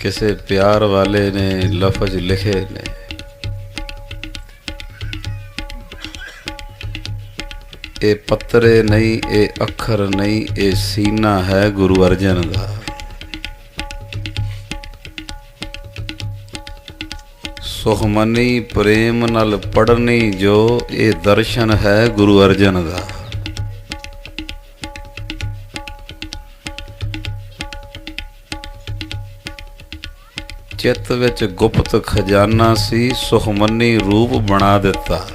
ਕਿਸੇ ਪਿਆਰ ਵਾਲੇ ਨੇ ਲਫ਼ਜ਼ ਲਿਖੇ ਨੇ। ਇਹ ਪੱਤਰੇ ਨਹੀਂ, ਇਹ ਅੱਖਰ ਨਹੀਂ, ਇਹ ਸੀਨਾ ਹੈ ਗੁਰੂ ਅਰਜਨ ਦਾ। ਸੁਖਮਨੀ ਪ੍ਰੇਮ ਨਾਲ ਪੜਨੀ ਜੋ ਇਹ ਦਰਸ਼ਨ ਹੈ ਗੁਰੂ ਅਰਜਨ ਦਾ। ਚਿੱਤ ਵਿੱਚ ਗੁਪਤ ਖਜ਼ਾਨਾ ਸੀ, ਸੁਖਮਨੀ ਰੂਪ ਬਣਾ ਦਿੱਤਾ।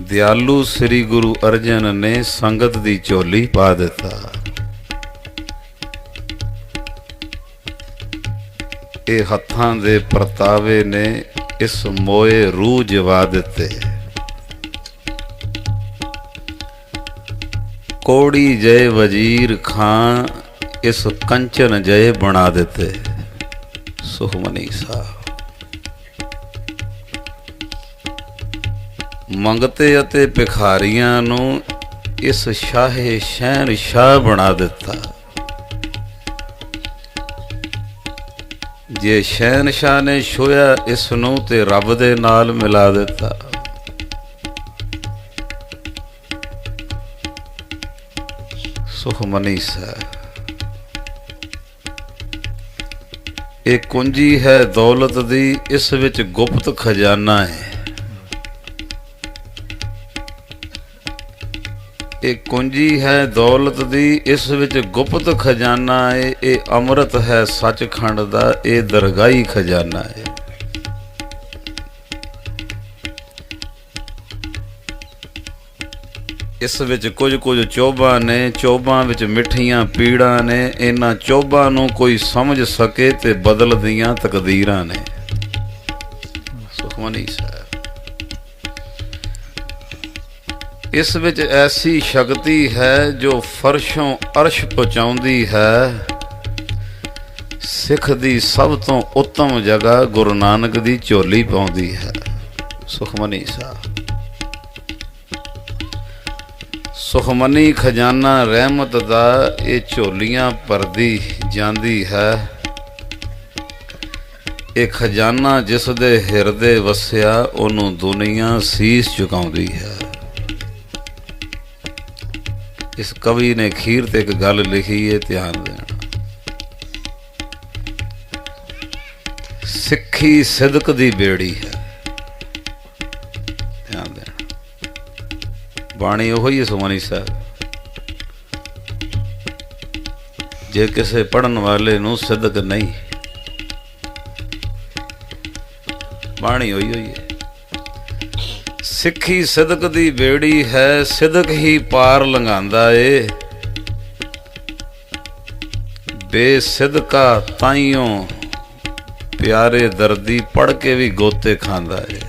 ਦਿਆਲੂ ਸ੍ਰੀ ਗੁਰੂ ਅਰਜਨ ਨੇ ਸੰਗਤ ਦੀ ਝੋਲੀ ਪਾ ਦਿੱਤਾ। ਇਹ ਹੱਥਾਂ ਦੇ ਪਰਤਾਵੇ ਨੇ ਇਸ ਮੋਏ ਰੂਹ ਜਵਾ ਦਿੱਤੇ। ਕੋੜੀ ਜੈ ਵਜ਼ੀਰ ਖਾਂ ਇਸ ਕੰਚਨ ਜੈ ਬਣਾ ਦਿੱਤੇ। ਸੁਖਮਨੀ ਸਾਹਿਬ। ਮੰਗਤੇ ਅਤੇ ਭਿਖਾਰੀਆਂ ਨੂੰ ਇਸ ਸ਼ਾਹੇ ਸ਼ਹਿਨ ਸ਼ਾਹ ਬਣਾ ਦਿੱਤਾ। ਜੇ ਸ਼ਹਿਨशाह ਨੇ ਛੋਇਆ ਇਸ ਨੂੰ ਤੇ ਰੱਬ ਦੇ ਨਾਲ ਮਿਲਾ ਦਿੱਤਾ। ਸੁਖਮਨੀ ਸਾਹਿਬ। ਇਹ ਕੁੰਜੀ ਹੈ ਦੌਲਤ ਦੀ, ਇਸ ਵਿੱਚ ਗੁਪਤ ਖਜ਼ਾਨਾ ਹੈ। ਇਹ ਕੁੰਜੀ ਹੈ ਦੌਲਤ ਦੀ, ਇਸ ਵਿੱਚ ਗੁਪਤ ਖਜ਼ਾਨਾ ਹੈ। ਇਹ ਅੰਮ੍ਰਿਤ ਹੈ ਸੱਚਖੰਡ ਦਾ, ਇਹ ਦਰਗਾਹੀ ਖਜ਼ਾਨਾ ਹੈ। ਇਸ ਵਿੱਚ ਕੁਝ ਕੁਝ ਚੋਬਾਂ ਨੇ, ਚੋਬਾਂ ਵਿੱਚ ਮਿੱਠੀਆਂ ਪੀੜਾਂ ਨੇ, ਇਹਨਾਂ ਚੋਬਾਂ ਨੂੰ ਕੋਈ ਸਮਝ ਸਕੇ ਤੇ ਬਦਲਦੀਆਂ ਤਕਦੀਰਾਂ ਨੇ। ਸੁਖਮਨੀ ਸਾਹਿਬ, ਇਸ ਵਿੱਚ ਐਸੀ ਸ਼ਕਤੀ ਹੈ ਜੋ ਫਰਸ਼ੋਂ ਅਰਸ਼ ਪਹੁੰਚਾਉਂਦੀ ਹੈ। ਸਿੱਖ ਦੀ ਸਭ ਤੋਂ ਉੱਤਮ ਜਗ੍ਹਾ ਗੁਰੂ ਨਾਨਕ ਦੀ ਝੋਲੀ ਪਾਉਂਦੀ ਹੈ। ਸੁਖਮਨੀ ਸਾਹਿਬ ਸੁਖਮਨੀ ਖਜ਼ਾਨਾ ਰਹਿਮਤ ਦਾ ਇਹ ਝੋਲੀਆਂ ਭਰਦੀ ਜਾਂਦੀ ਹੈ। ਇਹ ਖਜ਼ਾਨਾ ਜਿਸ ਦੇ ਹਿਰਦੇ ਵਸਿਆ, ਉਹਨੂੰ ਦੁਨੀਆ ਸੀਸ ਝੁਕਾਉਂਦੀ ਹੈ। ਇਸ ਕਵੀ ਨੇ ਖੀਰ ਤੇ ਇੱਕ ਗੱਲ ਲਿਖੀ ਹੈ ਧਿਆਨ ਦੇਣਾ। ਸਿੱਖੀ ਸਿਦਕ ਦੀ ਬੇੜੀ ਹੈ। ਧਿਆਨ ਦੇਣਾ। ਬਾਣੀ ਉਹ ਹੀ ਹੈ ਸੁਮਨੀ ਸਾਹਿਬ ਜੇ ਕਿਸੇ ਪੜਨ ਵਾਲੇ ਨੂੰ ਸਿਦਕ ਨਹੀਂ, ਬਾਣੀ ਹੋਈ ਹੋਈ ਹੈ। ਸਿੱਖੀ ਸਿਦਕ ਦੀ ਬੇੜੀ ਹੈ ਸਿਦਕ ਹੀ ਪਾਰ ਲੰਘਾਂਦਾ ਏ। ਬੇਸਿਦਕਾ ਤਾਈਓ ਪਿਆਰੇ ਦਰਦੀ ਪੜ ਕੇ ਵੀ ਗੋਤੇ ਖਾਂਦਾ ਏ।